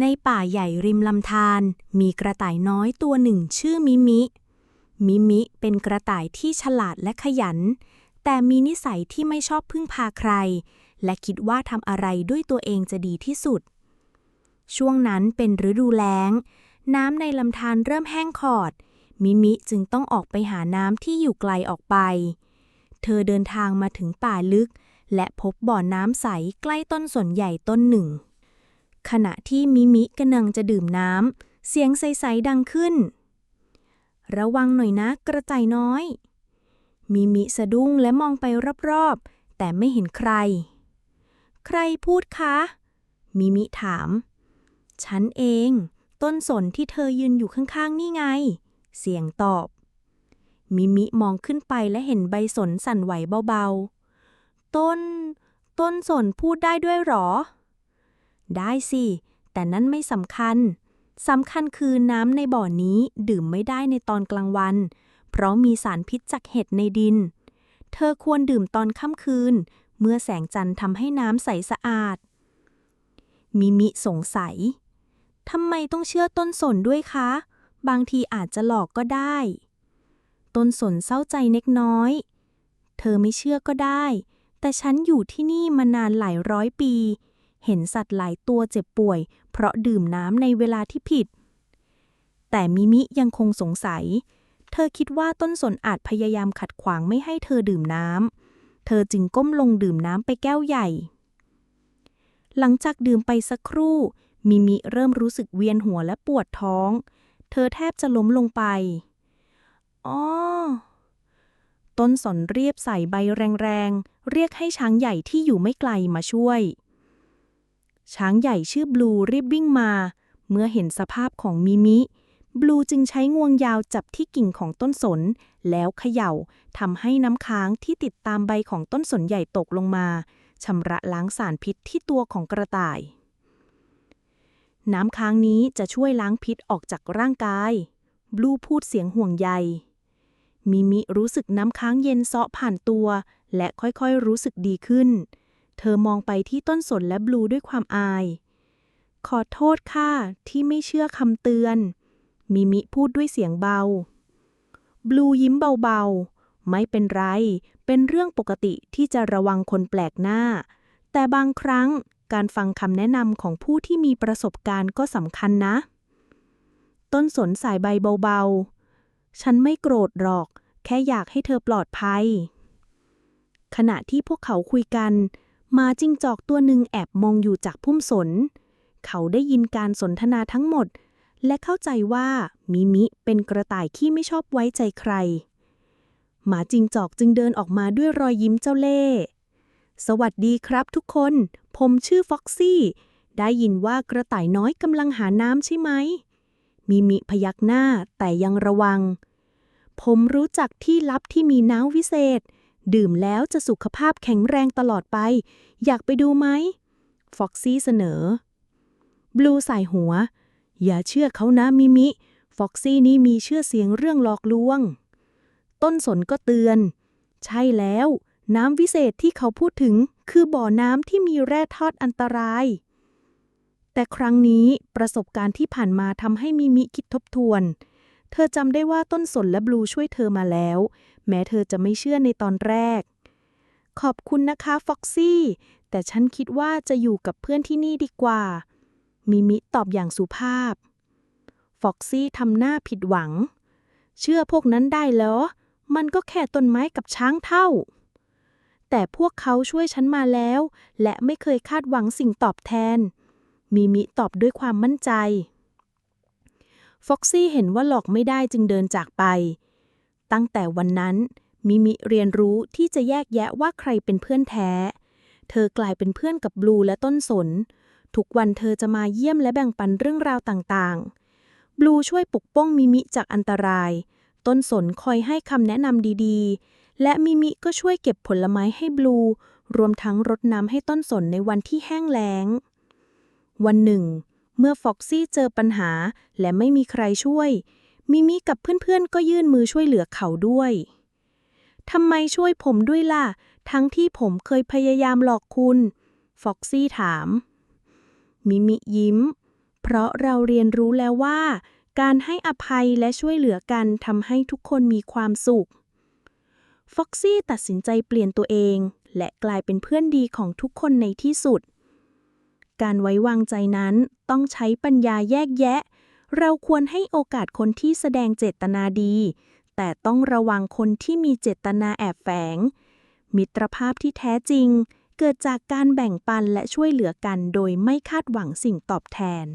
ในป่าใหญ่ริมลำธารมีกระต่ายน้อยตัวหนึ่งชื่อมิมิ มิมิเป็นกระต่ายที่ฉลาดและขยัน แต่มีนิสัยที่ไม่ชอบพึ่งพาใคร และคิดว่าทำอะไรด้วยตัวเองจะดีที่สุด ช่วงนั้นเป็นฤดูแล้ง น้ำในลำธารเริ่มแห้งขอด มิมิจึงต้องออกไปหาน้ำที่อยู่ไกลออกไป เธอเดินทางมาถึงป่าลึก และพบบ่อน้ำใสใกล้ต้นสนใหญ่ต้นหนึ่ง ขณะที่มิมิกำลังจะดื่มน้ำ เสียงใส ๆ ดังขึ้น ระวังหน่อยนะกระต่ายน้อย มิมิสะดุ้งและมองไปรอบๆ แต่ไม่เห็นใคร ใครพูดคะ มิมิถาม ฉันเอง ต้นสนที่เธอยืนอยู่ข้าง ๆ นี่ไง เสียงตอบ มิมิมองขึ้นไปและเห็นใบสนสั่นไหวเบาๆ ต้น ต้นสนพูดได้ด้วยหรอ ได้สิ แต่นั่นไม่สำคัญ สำคัญคือน้ำในบ่อนี้ดื่มไม่ได้ในตอนกลางวัน เพราะมีสารพิษจากเห็ดในดิน เธอควรดื่มตอนค่ำคืน เมื่อแสงจันทร์ทำให้น้ำใสสะอาด มิมิสงสัย ทำไมต้องเชื่อต้นสนด้วยคะ บางทีอาจจะหลอกก็ได้ ต้นสนเศร้าใจเล็กน้อย เธอไม่เชื่อก็ได้ แต่ฉันอยู่ที่นี่มานานหลายร้อยปี เห็นสัตว์หลายตัวเจ็บป่วย เพราะดื่มน้ำในเวลาที่ผิด แต่มิมิยังคงสงสัย เธอคิดว่าต้นสนอาจพยายามขัดขวางไม่ให้เธอดื่มน้ำ เธอจึงก้มลงดื่มน้ำไปแก้วใหญ่ หลังจากดื่มไปสักครู่ มิมิเริ่มรู้สึกเวียนหัวและปวดท้อง เธอแทบจะล้มลงไปอ๋อต้นสนเรียบใส่ใบแรงๆ เรียกให้ช้างใหญ่ที่อยู่ไม่ไกลมาช่วย ช้างใหญ่ชื่อบลูรีบวิ่งมา เมื่อเห็นสภาพของมิมิ บลูจึงใช้งวงยาวจับที่กิ่งของต้นสน แล้วเขย่าทำให้น้ำค้างที่ติดตามใบของต้นสนใหญ่ตกลงมาชำระล้างสารพิษที่ตัวของกระต่าย น้ำค้างนี้จะช่วยล้างพิษออกจากร่างกาย บลูพูดเสียงห่วงใย มิมิรู้สึกน้ำค้างเย็นเซาะผ่านตัว และค่อยๆรู้สึกดีขึ้น เธอมองไปที่ต้นสนและบลูด้วยความอาย ขอโทษค่ะ ที่ไม่เชื่อคำเตือน มิมิพูดด้วยเสียงเบา บลูยิ้มเบาๆ ไม่เป็นไร เป็นเรื่องปกติที่จะระวังคนแปลกหน้า แต่บางครั้งการฟังคำแนะนำของผู้ที่มีประสบการณ์ก็สำคัญนะ ต้นสนสายใบเบาๆ ฉันไม่โกรธหรอก แค่อยากให้เธอปลอดภัย ขณะที่พวกเขาคุยกัน หมาจิ้งจอกตัวหนึ่งแอบมองอยู่จากพุ่มสน เขาได้ยินการสนทนาทั้งหมด และเข้าใจว่ามิมิเป็นกระต่ายที่ไม่ชอบไว้ใจใคร หมาจิงจอกจึงเดินออกมาด้วยรอยยิ้มเจ้าเล่ห์สวัสดีครับทุกคน ผมชื่อฟ็อกซี่ ได้ยินว่ากระต่ายน้อยกำลังหาน้ำใช่ไหม มิมิพยักหน้าแต่ยังระวัง ผมรู้จักที่ลับที่มีน้ำวิเศษ ดื่มแล้วจะสุขภาพแข็งแรงตลอดไป อยากไปดูไหมฟ็อกซี่เสนอบลูใส่หัว อย่าเชื่อเขานะมิมิฟ็อกซี่นี่มีเชื่อเสียงเรื่องหลอกลวง ต้นสนก็เตือน ใช่แล้ว น้ำวิเศษที่เขาพูดถึงคือบ่อน้ำที่มีแร่ธาตุอันตราย แต่ครั้งนี้ประสบการณ์ที่ผ่านมาทำให้มิมิคิดทบทวน เธอจำได้ว่าต้นสนและบลูช่วยเธอมาแล้ว แม้เธอจะไม่เชื่อในตอนแรก ขอบคุณนะคะฟ็อกซี่ แต่ฉันคิดว่าจะอยู่กับเพื่อนที่นี่ดีกว่า มิมิตอบอย่างสุภาพ ฟ็อกซี่ทำหน้าผิดหวัง เชื่อพวกนั้นได้เหรอ มันก็แค่ต้นไม้กับช้างเท่า แต่พวกเขาช่วยฉันมาแล้ว และไม่เคยคาดหวังสิ่งตอบแทน มิมิตอบด้วยความมั่นใจฟ็อกซี่เห็นว่าหลอกไม่ได้จึงเดินจากไป ตั้งแต่วันนั้นมิมิเรียนรู้ที่จะแยกแยะว่าใครเป็นเพื่อนแท้ เธอกลายเป็นเพื่อนกับบลูและต้นสน ทุกวันเธอจะมาเยี่ยมและแบ่งปันเรื่องราวต่างๆ บลูช่วยปกป้องมิมิจากอันตราย ต้นสนคอยให้คำแนะนำดีๆ และมิมิก็ช่วยเก็บผลไม้ให้บลู รวมทั้งรดน้ำให้ต้นสนในวันที่แห้งแล้ง วันหนึ่ง เมื่อฟ็อกซี่เจอปัญหาและไม่มีใครช่วย มิมิกับเพื่อนๆ ก็ยื่นมือช่วยเหลือเขาด้วยทำไมช่วยผมด้วยล่ะ ทั้งที่ผมเคยพยายามหลอกคุณ ฟ็อกซี่ถาม มิมิยิ้ม เพราะเราเรียนรู้แล้วว่า การให้อภัยและช่วยเหลือกันทำให้ทุกคนมีความสุข ฟ็อกซี่ตัดสินใจเปลี่ยนตัวเอง และกลายเป็นเพื่อนดีของทุกคนในที่สุด การไว้วางใจนั้นต้องใช้ปัญญาแยกแยะ เราควรให้โอกาสคนที่แสดงเจตนาดี แต่ต้องระวังคนที่มีเจตนาแอบแฝง มิตรภาพที่แท้จริง เกิดจากการแบ่งปันและช่วยเหลือกันโดยไม่คาดหวังสิ่งตอบแทน